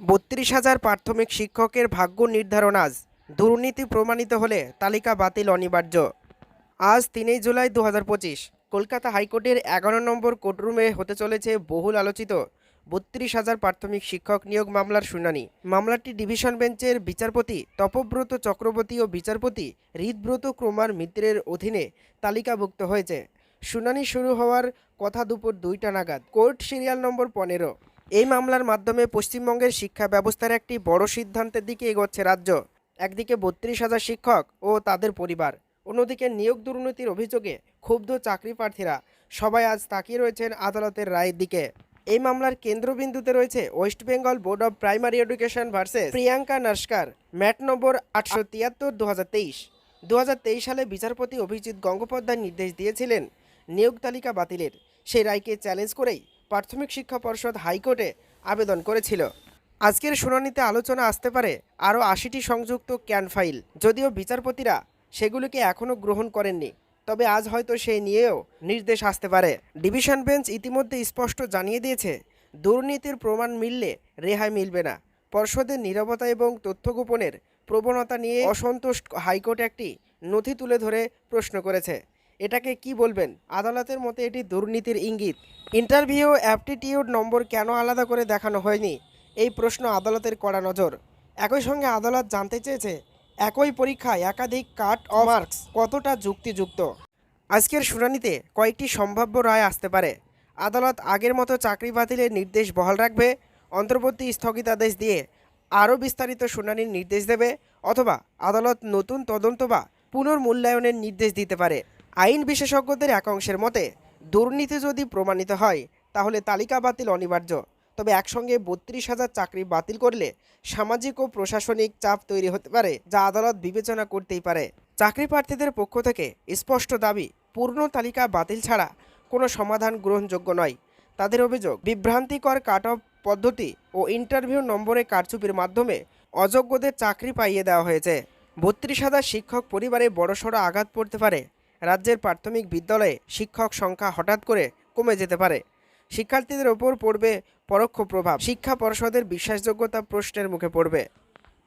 বত্রিশ হাজার প্রাথমিক শিক্ষকের ভাগ্য নির্ধারণ আজ। দুর্নীতি প্রমাণিত হলে তালিকা বাতিল অনিবার্য। আজ তিনই জুলাই দু কলকাতা হাইকোর্টের এগারো নম্বর কোর্টরুমে হতে চলেছে বহুল আলোচিত বত্রিশ হাজার প্রাথমিক শিক্ষক নিয়োগ মামলার শুনানি। মামলাটি ডিভিশন বেঞ্চের বিচারপতি তপব্রত চক্রবর্তী ও বিচারপতি হৃদব্রত ক্রমার মিত্রের অধীনে তালিকাভুক্ত হয়েছে। শুনানি শুরু হওয়ার কথা দুপুর দুইটা নাগাদ। কোর্ট সিরিয়াল নম্বর পনেরো। এই মামলার মাধ্যমে পশ্চিমবঙ্গের শিক্ষা ব্যবস্থার একটি বড় সিদ্ধান্তের দিকে এগোচ্ছে রাজ্য। একদিকে বত্রিশ হাজার শিক্ষক ও তাদের পরিবার। অন্যদিকে নিয়োগ দুর্নীতির অভিযোগে ক্ষুব্ধ চাকরি প্রার্থীরা। সবাই আজ তাকিয়ে রয়েছেন আদালতের রায়ের দিকে। এই মামলার কেন্দ্রবিন্দুতে রয়েছে west Bengal board of primary education versus Priyanka Naskar MAT number আটশো তিয়াত্তর দু হাজার তেইশ দু সালে বিচারপতি অভিজিৎ গঙ্গোপাধ্যায় নির্দেশ দিয়েছিলেন, নিয়োগ তালিকা বাতিলের। সেই রায়কে চ্যালেঞ্জ করেই প্রাথমিক শিক্ষা পর্ষদ হাইকোর্টে আবেদন করেছিল। আজকের শুনানিতে আলোচনা আসতে পারে আরও আশিটি সংযুক্ত ক্যান ফাইল। যদিও বিচারপতিরা সেগুলিকে এখনও গ্রহণ করেননি, তবে আজ হয়তো সেই নিয়েও নির্দেশ আসতে পারে। ডিভিশন বেঞ্চ ইতিমধ্যে স্পষ্ট জানিয়ে দিয়েছে, দুর্নীতির প্রমাণ মিললে রেহাই মিলবে না। পর্ষদের নীরবতা এবং তথ্য গোপনের প্রবণতা নিয়ে অসন্তুষ্ট হাইকোর্ট একটি নথি তুলে ধরে প্রশ্ন করেছে। এটাকে কি বলবেন? আদালতের মতে এটি দুর্নীতির ইঙ্গিত। ইন্টারভিউ, অ্যাপটিটিউড নম্বর কেন আলাদা করে দেখানো হয়নি? এই প্রশ্ন আদালতের কড়া নজর। একই সঙ্গে আদালত জানতে চেয়েছে, একই পরীক্ষায় একাধিক কাট অফ মার্কস কতটা যুক্তিযুক্ত? আজকের শুনানিতে কয়েকটি সম্ভাব্য রায় আসতে পারে। আদালত আগের মতো চাকরি বাতিলের নির্দেশ বহাল রাখবে, অন্তর্বর্তী স্থগিতাদেশ দিয়ে আরও বিস্তারিত শুনানির নির্দেশ দেবে, অথবা আদালত নতুন তদন্ত বা পুনর্মূল্যায়নের নির্দেশ দিতে পারে। আইন বিশেষজ্ঞদের এক অংশের মতে, দুর্নীতি যদি প্রমাণিত হয়, তাহলে তালিকা বাতিল অনিবার্য। তবে একসঙ্গে বত্রিশ হাজার চাকরি বাতিল করলে সামাজিক ও প্রশাসনিক চাপ তৈরি হতে পারে, যা আদালত বিবেচনা করতেই পারে। চাকরি প্রার্থীদের পক্ষ থেকে স্পষ্ট দাবি, পূর্ণ তালিকা বাতিল ছাড়া কোনো সমাধান গ্রহণযোগ্য নয়। তাদের অভিযোগ, বিভ্রান্তিকর কাট অফ পদ্ধতি ও ইন্টারভিউ নম্বরে কারচুপির মাধ্যমে অযোগ্যদের চাকরি পাইয়ে দেওয়া হয়েছে। বত্রিশ হাজার শিক্ষক পরিবারে বড়সড় আঘাত পড়তে পারে রাজ্যের প্রাথমিক বিদ্যালয়ে শিক্ষক সংখ্যা হঠাৎ করে কমে যেতে পারে। শিক্ষার্থীদের ওপর পড়বে পরোক্ষ প্রভাব। শিক্ষা পর্ষদের বিশ্বাসযোগ্যতা প্রশ্নের মুখে পড়বে।